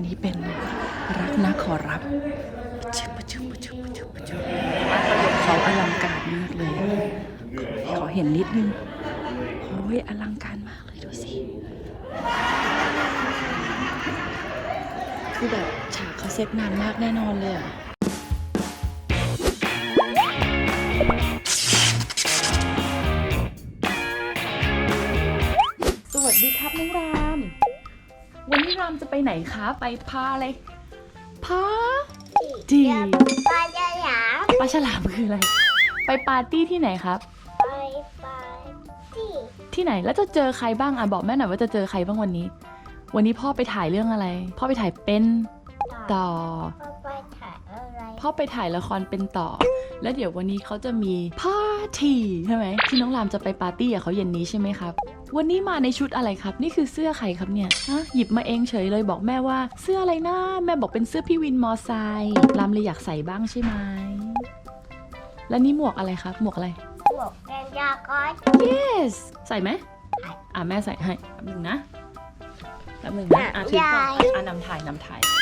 นนี้เป็นรักนะขอรับชึบชึบชึบชึบชึบเขาอลังการมากเลยขอเห็นนิดนึงโอ้ยอลังการมากเลยดูสิ คือแบบฉากเขาเซตนานมากแน่นอนเลยอะ ไปไหนคะ ไปพาอะไรพาจีปลาจะหยามปลาฉลามคืออะไร ไปปาร์ตี้ที่ไหนครับ ไปไปที่ที่ไหนแล้วจะเจอใครบ้างอะบอกแม่หน่อยว่าจะเจอใครบ้างวันนี้ วันนี้พ่อไปถ่ายเรื่องอะไร พ่อไปถ่ายเป็นต่อ พ่อไปถ่ายละครเป็นต่อ แล้วเดี๋ยววันนี้เขาจะมีพาร์ตี้ใช่ไหมที่น้องรามจะไปปาร์ตี้กับเขาเย็นนี้ใช่ไหมครับ วันนี้มาในชุดอะไรครับ นี่คือเสื้อใครครับเนี่ยฮะหยิบมาเองเฉยเลยบอกแม่ว่าเสื้ออะไรนะแม่บอกเป็นเสื้อพี่วินมอไซค์รามเลยอยากใส่บ้างใช่ไหมแล้วนี่หมวกอะไรครับ หมวกอะไรบวกแกนยาก้อน yes ใส่ไหมอะแม่ใส่ให้แป๊บหนึงนะแป๊บหนึงนะอะถือก่อนอะนำถ่ายนำถ่ายไอ้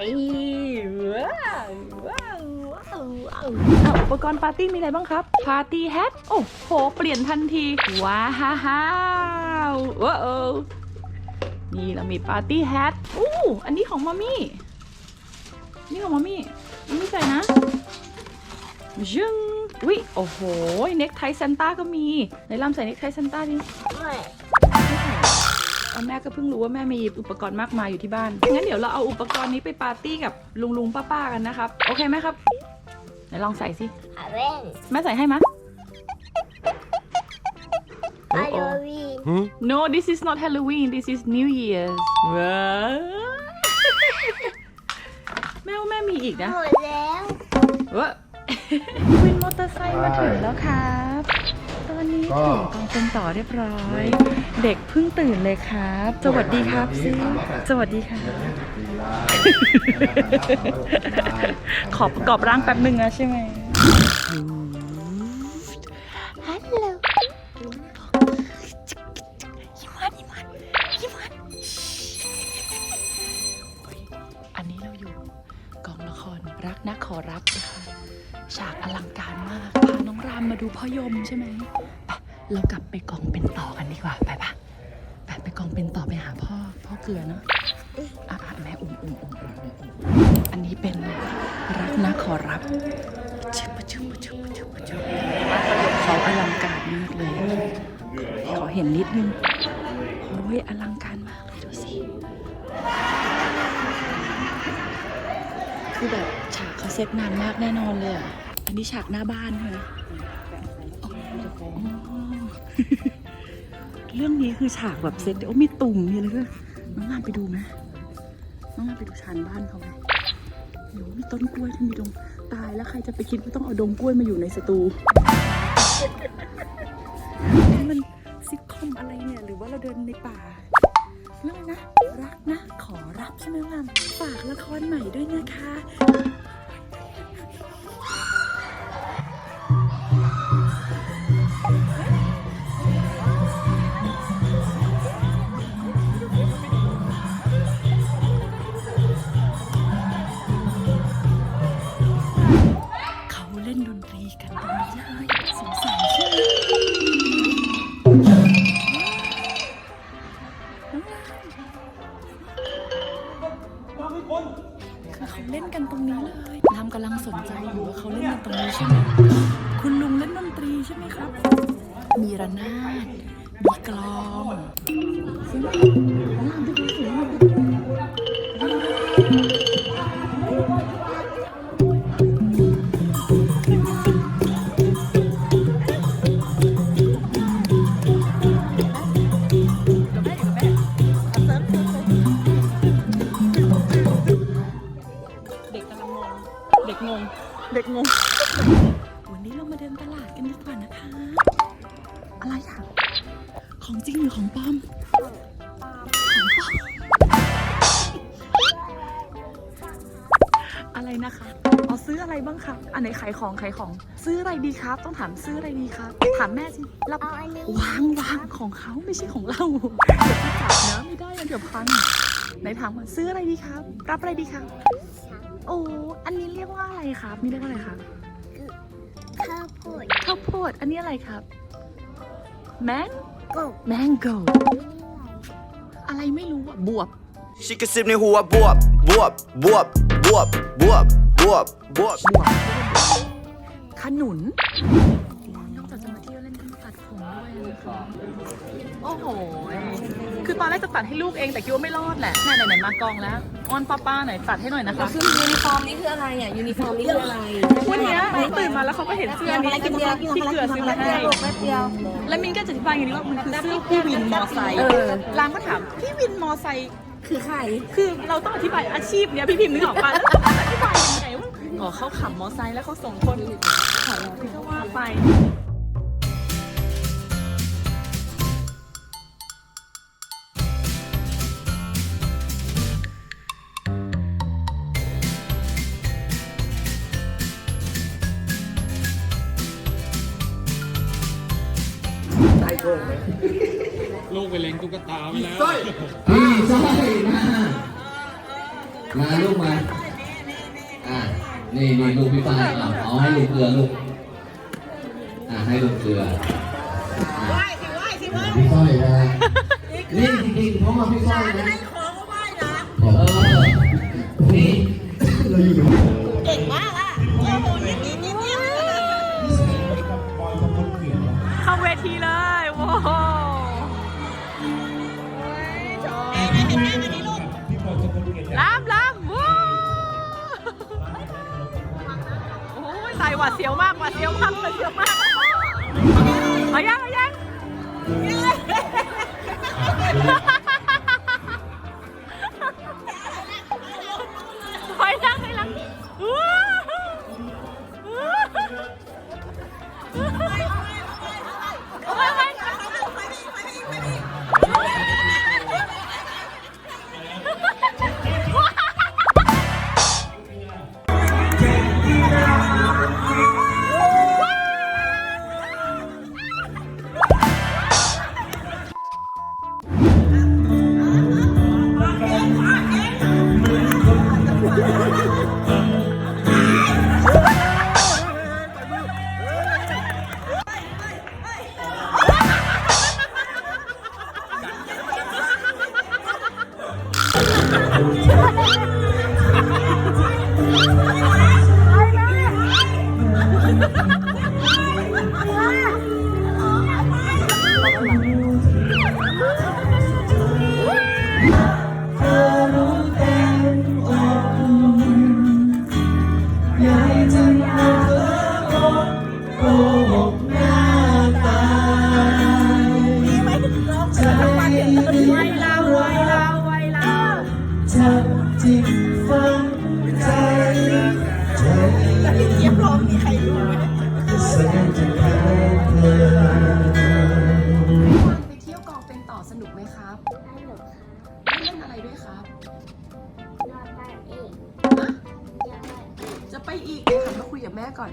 ว้าวว้าวว้าวว้าวอะอุปกรณ์ปาร์ตี้มีอะไรบ้างครับ ปาร์ตี้แฮทโอ้โห เปลี่ยนทันที ว้าวว้าวว้าวนี่เรามีปาร์ตี้แฮทอู้อันนี้ของมามี่ นี่ของมามี่มามี่ใส่นะยึงวิโอ้โห เน็กไทซันต้าก็มีไหนลำใส่เน็กไทซันต้าดิ ไม่เอาแม่ก็เพิ่งรู้ว่าแม่มีอุปกรณ์มากมายอยู่ที่บ้าน งั้นเดี๋ยวเราเอาอุปกรณ์นี้ไปปาร์ตี้กับลุงลุงป้าป้าๆกันนะครับ โอเคไหมครับไหนลองใส่สิหาเว่นแม่ใส่ให้มะ ฮาโลวีน No this is not Halloween this is New Year's ว้าวแม่ว่าแม่มีอีกนะ หมดแล้ว เว้ยวินมอเตอร์ไซค์มาถึงแล้วครับต อนนี้ก็ ถึงกองเป็นต่อเรียบร้อย เด็กเพิ่งตื่นเลยครับ สวัสดีครับซิสวัสดีค่ะ ขอประกอบร่างแป๊บหนึ่งนะใช่ไหมฮัลโหลยิ้มหวานยิ้มหวานยิ้มหวานเฮ้ยอันนี้เราอยู่กองละครรักนะขอรับนะคะฉากอลังการมากพามมาดูพ่อยมใช่ไหมไปเรากลับไปกองเป็นต่อกันดีกว่า ไปปะไปไปกองเป็นต่อไปหาพ่อ พ่อเกลือเนาะอะอะแม่อุ่มอุ่มอุ่มอุ่มอุ้มอันนี้เป็นรักนะขอรับชึบชึบชึบชึบชึบเขาอลังการมากเลยขอเห็นนิดนึงโอ้ยอลังการมากเลยดูสิคือแบบฉากเขาเซตนานมากแน่นอนเลยอะ อันนี้ฉากหน้าบ้านใช่ไหมอ๋อ เรื่องนี้คือฉากแบบเซ็ตโอ้มีตุ่มมีอะไรด้วยน้องงามไปดูไหมน้องงามไปดูชานบ้านเขาไหมโอ้มีต้นกล้วยที่มีดงตายแล้วใครจะไปคิดว่าต้องเอาดงกล้วยมาอยู่ในสตูนี่มันซิทคอมอะไรเนี่ยหรือว่าเราเดินในป่าเรื่องนะ รักนะ ขอรับใช่ไหมงามฝากละครใหม่ด้วยนะคะ เด็กกำลังงง เด็กงง เด็กงง วันนี้เรามาเดินตลาดกันดีกว่านะคะ อะไรอะของจริงหรือของปลอมของปลอม อะไรนะคะเอาซื้ออะไรบ้างครับอันไหนขายของขายของ ซื้ออะไรดีครับ ต้องถามซื้ออะไรดีครับ ถามแม่สิรับเอาอันนี้วางวางของเขาไม่ใช่ของเราเดี๋ยวพี่จับนะไม่ได้นะเดี๋ยวพังไหนถามก่อนซื้ออะไรดีครับ รับอะไรดีครับโอ้อันนี้เรียกว่าอะไรครับนี่เรียกว่าอะไรครับข้าวโพดข้าวโพดอันนี้อะไรครับแมงกบแมงโกอะไรไม่รู้อะบวบ ชิคกซิบในหัวบวบบวบบวบบวบบวบบวบบวบบวบขนุน นอกจากจะมาเที่ยวเล่นก็มาตัดผมด้วยนะคะโอ้โห คือตอนแรกจะตัดให้ลูกเองแต่คิดว่าไม่รอดแหละไหนไหนๆมากองแล้วอ้อนป้าป้าหน่อยตัดให้หน่อยนะคะ คือยูนิฟอร์มนี่คืออะไรอะยูนิฟอร์มนี่คืออะไรวันเนี้ยหนูตื่นมาแล้วเขาก็เห็นเสื้อนี้ที่เกลือซื้อมาให้ แป๊บเดียว แล้วมินก็จะอธิบายอย่างนี้ว่ามันคือเสื้อพี่วินมอไซค์เออร้านก็ถามพี่วินมอไซค์ คือใคร คือเราต้องอธิบายอาชีพเนี้ยพี่พิมพ์นึกออกปะแล้วต้องอธิบายยังไงว่าอ๋อเขาขับมอไซค์แล้วเขาส่งคนขอเราที่ก็ว่าไป ไปเล็งตุ๊กตาไปแล้วพี่สร้อยมา มาลูกมา อะนี่นี่ลูกพี่ฟ้ายอะเอาให้ลูกเกลือลูก อะให้ลูกเกลือไหว้สิไหว้สิไหว้พี่สร้อยนะนี่จริงๆเพราะว่าพี่สร้อยนะ ดเสียวมากหวาดเสียวมากหวาดเสียวมากเอายังเอายัง จะไปอีกเดี๋ยวหันมาคุยกับแม่ก่อน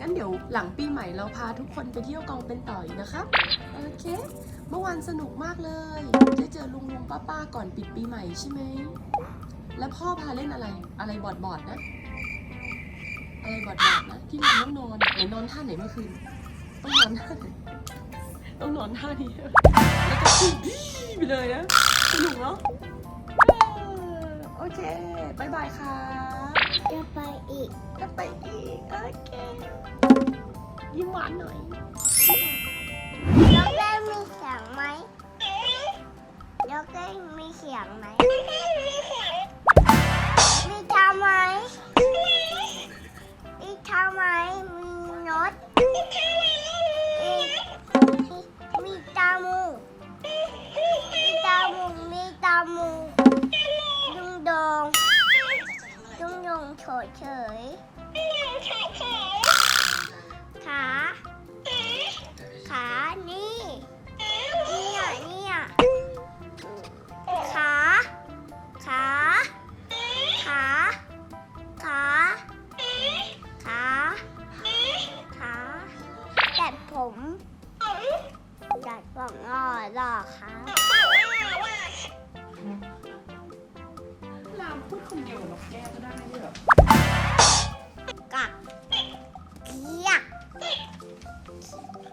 งั้นเดี๋ยวหลังปีใหม่เราพาทุกคนไปเที่ยวกองเป็นต่ออีกนะครับ โอเค เมื่อวานสนุกมากเลย ได้เจอลุงลุงป้าป้าก่อนปิดปีใหม่ใช่ไหม แล้วพ่อพาเล่นอะไร อะไรบอดบอดนะ อะไรบอดบอดนะ ที่นอนต้องนอนไหนนอนท่าไหนเมื่อคืน ต้องนอนท่าไหนต้องนอนท่านี้แล้วก็ขึ้ไปเลยนะ สนุกเนาะ เคบายบายค่ะจะไปอีกจะไปอีก โอเค ยิ้มหวานหน่อยแล้วแก้มมีเสียงไหมแล้วแก้มมีเสียงไหมมีทำไหมมีทำไหมมีรถ ง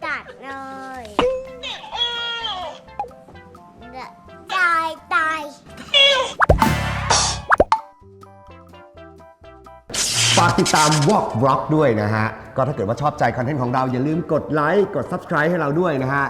ตัดเลยตายตายฝากติดตาม Walk Rock ด้วยนะฮะ ก็ถ้าเกิดว่าชอบใจคอนเทนต์ของเราอย่าลืมกดไลค์ กด Subscribe ให้เราด้วยนะฮะ